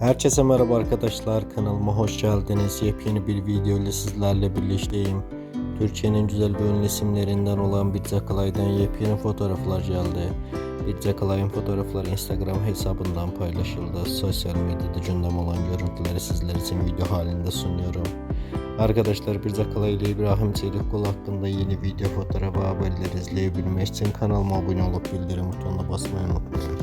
Herkese merhaba arkadaşlar kanalıma hoş geldiniz. Yepyeni bir video ile sizlerle birlikteyim. Türkiye'nin güzel ve ünlü isimlerinden olan Birce Kalay'dan yepyeni fotoğraflar geldi. Birce Kalay'ın fotoğrafları Instagram hesabından paylaşıldı. Sosyal medyada gündem olan görüntüleri sizler için video halinde sunuyorum. Arkadaşlar Birce Kalay ile İbrahim Çelikkol hakkında yeni video fotoğraf ve haberleri izleyebilmek için kanalıma abone olup bildirim butonuna basmayı unutmayın.